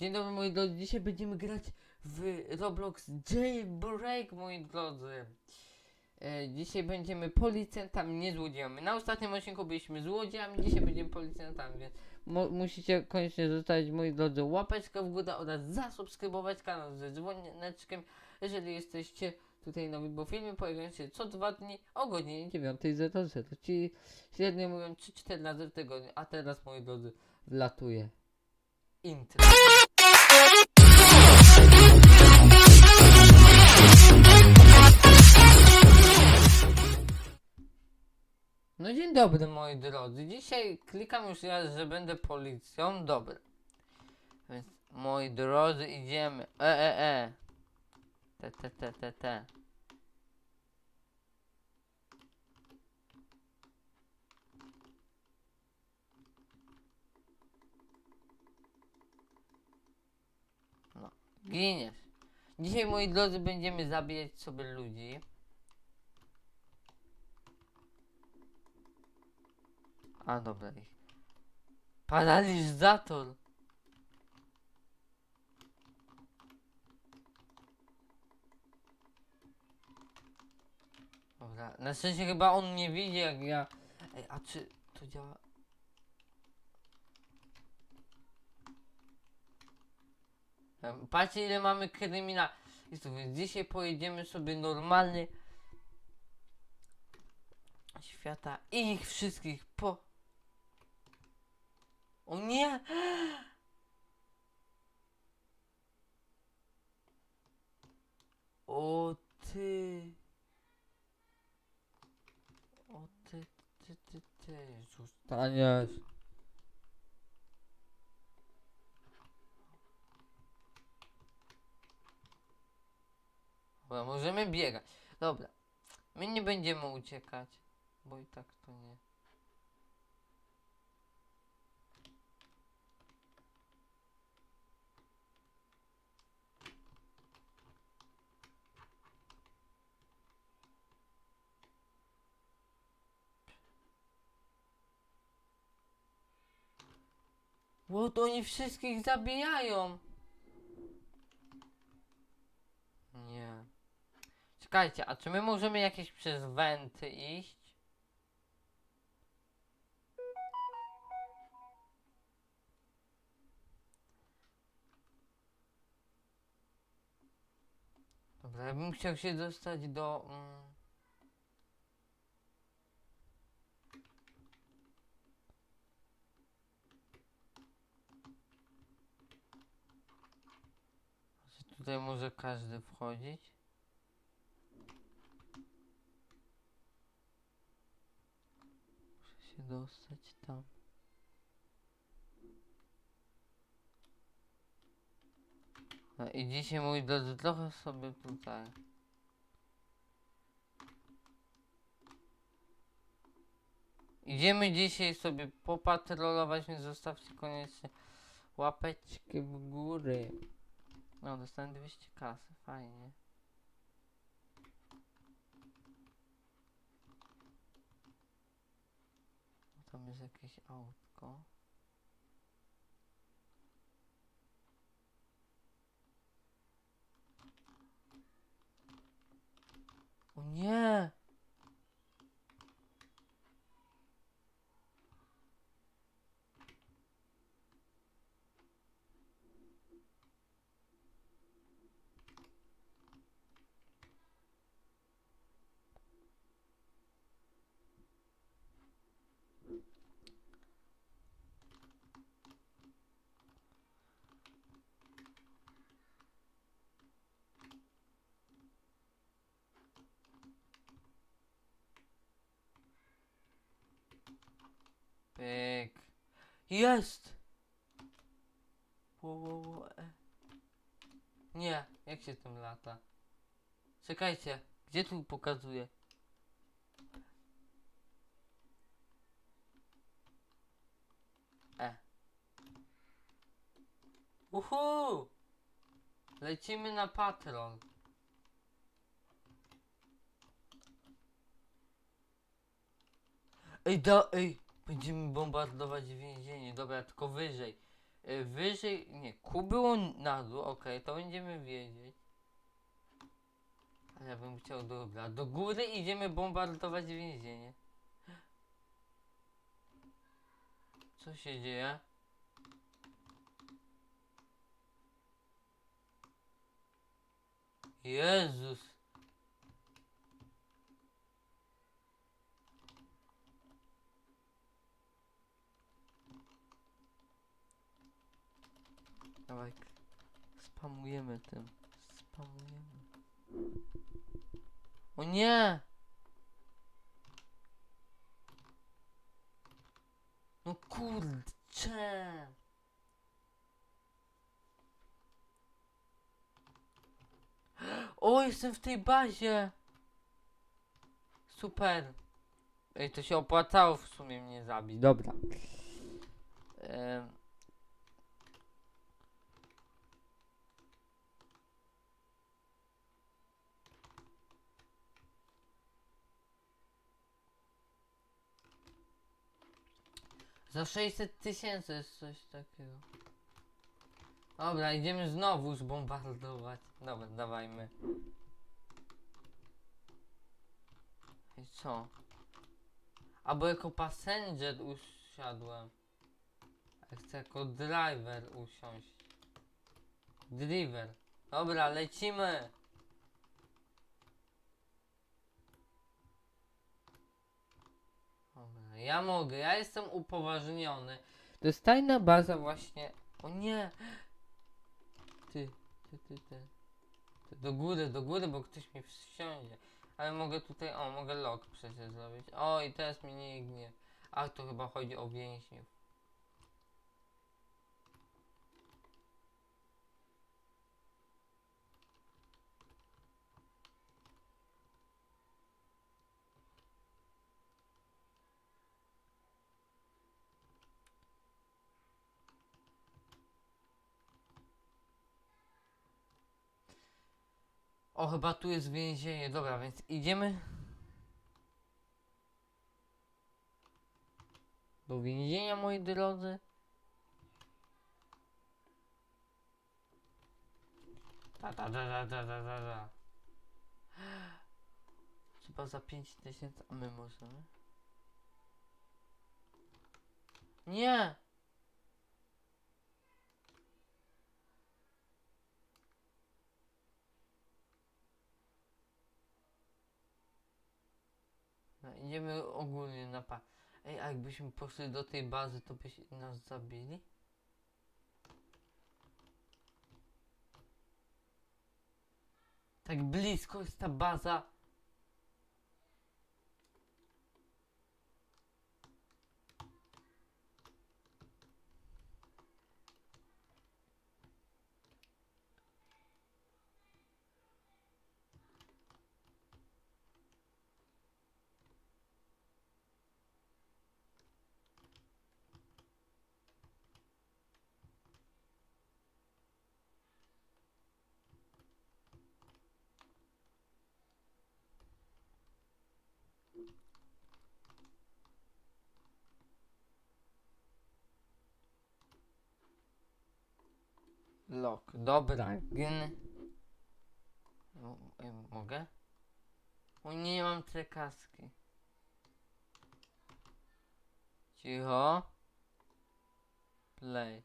Dzień dobry moi drodzy, dzisiaj będziemy grać w Roblox Jailbreak moi drodzy. E, dzisiaj będziemy policjantami, nie złodziejami. Na ostatnim odcinku byliśmy złodziejami, dzisiaj będziemy policjantami, więc musicie koniecznie zostawić moi drodzy łapeczkę w górę oraz zasubskrybować kanał ze dzwoneczkiem, jeżeli jesteście tutaj nowi, bo filmy pojawiają się co dwa dni o godzinie 9.00, czyli średnio mówiąc 3-4 razy w tygodniu, a teraz moi drodzy wlatuje intro. No dzień dobry moi drodzy. Dzisiaj klikam już raz, że będę policją. Dobra. Więc moi drodzy idziemy. E e e. Te te te te te. No, giniesz. Dzisiaj moi drodzy będziemy zabijać sobie ludzi. A dobra. Paralizator. Dobra, na szczęście chyba on nie widzi jak ja. Ej, a czy to działa? Patrzcie ile mamy kryminalistów, więc dzisiaj pojedziemy sobie normalny świata i ich wszystkich po... O nie! O ty... O ty, ty, ty, ty, zostaniesz. Dobra, możemy biegać. Dobra. My nie będziemy uciekać, bo i tak to nie. To oni wszystkich zabijają. Nie. Czekajcie, a czy my możemy jakieś przez wenty iść? Dobra, ja bym chciał się dostać do... Mm, czy tutaj może każdy wchodzić? Muszę się dostać tam. No i dzisiaj mój drodzy trochę sobie tutaj. Idziemy dzisiaj sobie popatrolować, więc zostawcie koniecznie łapeczki w góry. No, dostałem 200 kasy, fajnie. Tam jest jakieś autko. O nie! Pyk. Jest! Wo, wo, wo, e. Nie, jak się tym lata? Czekajcie, gdzie tu pokazuje? E. Uhu! Lecimy na patrol. Ej, da, ej, będziemy bombardować więzienie, dobra, tylko wyżej. y, wyżej, nie, Q było na dół, okej, to będziemy wiedzieć. Ale ja bym chciał, dobra, do góry idziemy bombardować więzienie. Co się dzieje? Jezus. Spamujemy tym. Spamujemy. O nie! No kurczę! O, jestem w tej bazie! Super! Ej, to się opłacało w sumie mnie zabić. Dobra. Em, Za 600 tysięcy jest coś takiego. Dobra, idziemy znowu zbombardować. Dobra, dawajmy. I co? Albo jako passenger usiadłem. Ja chcę jako driver usiąść. Driver. Dobra, lecimy. Ja mogę, ja jestem upoważniony. To jest tajna baza właśnie. O nie! Ty, ty, ty, ty. ty do góry, do góry, bo ktoś mi wsiądzie. Ale mogę tutaj, o, mogę lock przecież zrobić. O, i teraz mnie nie gnie. A, to chyba chodzi o więźniów. O, chyba tu jest więzienie. Dobra, więc idziemy. Do więzienia, moi drodzy. Ta, ta, ta, ta, ta, ta, ta, ta. Chyba za 5000, a my możemy? Nie! Idziemy ogólnie na pa. Ej, a jakbyśmy poszli do tej bazy, to byś nas zabili? Tak blisko jest ta baza. Lock. Dobra, gny. O, ej, mogę? O nie, mam te kaski. Cicho. Play.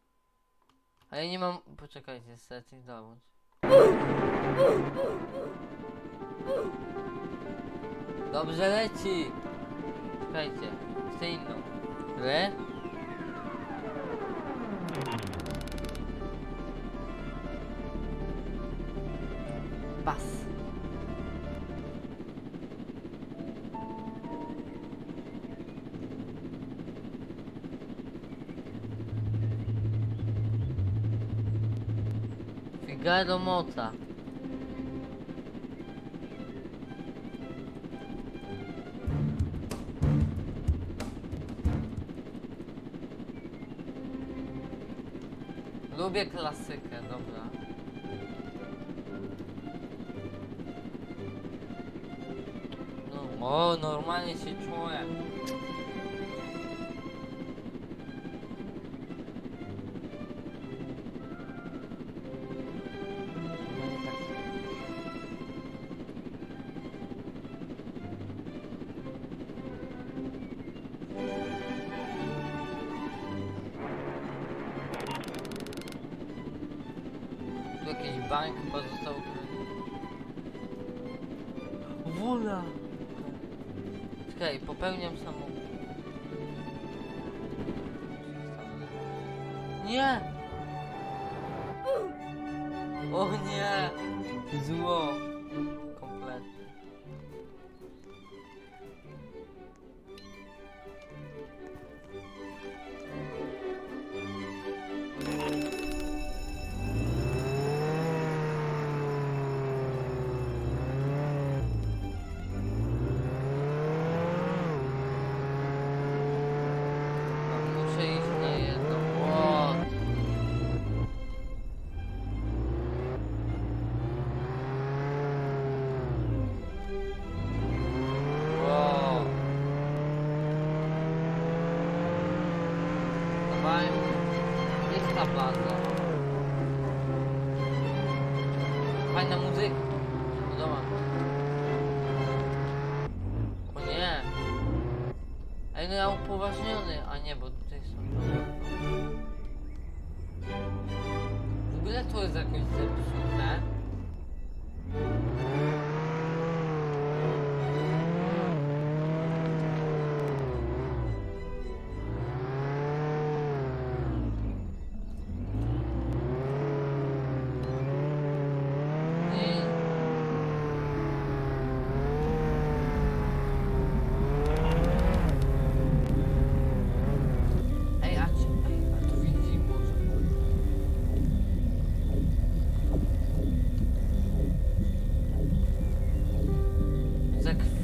A ja nie mam... Poczekajcie, setting dołącz. Dobrze leci. Czekajcie, chcę inną. Bas. Figaro Mota. Lubię klasykę, dobra. O, normalnie się czuję. Jakiś bank pozostał. Wola! Wola! Czekaj, popełniam samobójstwo. Nie! O nie! Zło! Dawaj. Jest ta baza. Fajna muzyka. Podoba. O nie. Ej, no ja upoważniony. A nie, bo tutaj są...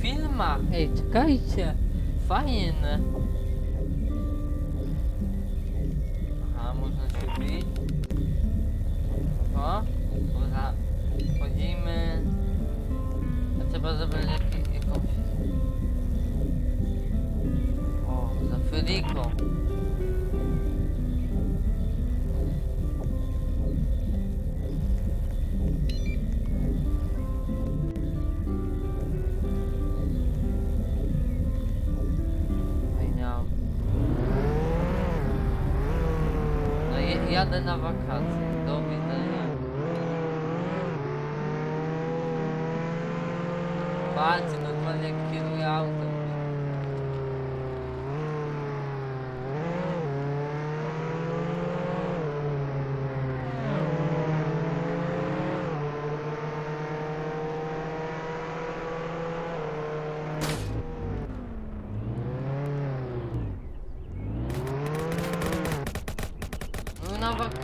filmach. Ej, czekajcie. Fajne. Aha, można się bić. O, dobra. Wchodzimy. A trzeba zabrać jakiś, jakąś... O, za Frydiką. Another.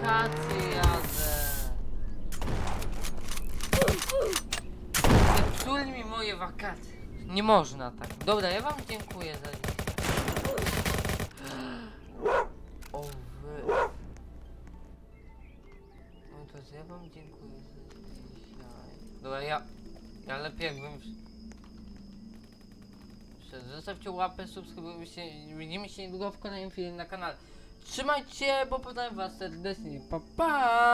Wakacje jadę. Zepsuli mi moje wakacje. Nie można tak. Dobra, ja wam dziękuję za. O wy... No to ja wam dziękuję za dzisiaj. Dobra, ja... Ja lepiej jakbym... Zostawcie łapę, subskrybujcie. Widzimy się niedługo w kolejnym filmie na kanale. Trzymajcie bo poznałem was serdecznie. Pa, pa!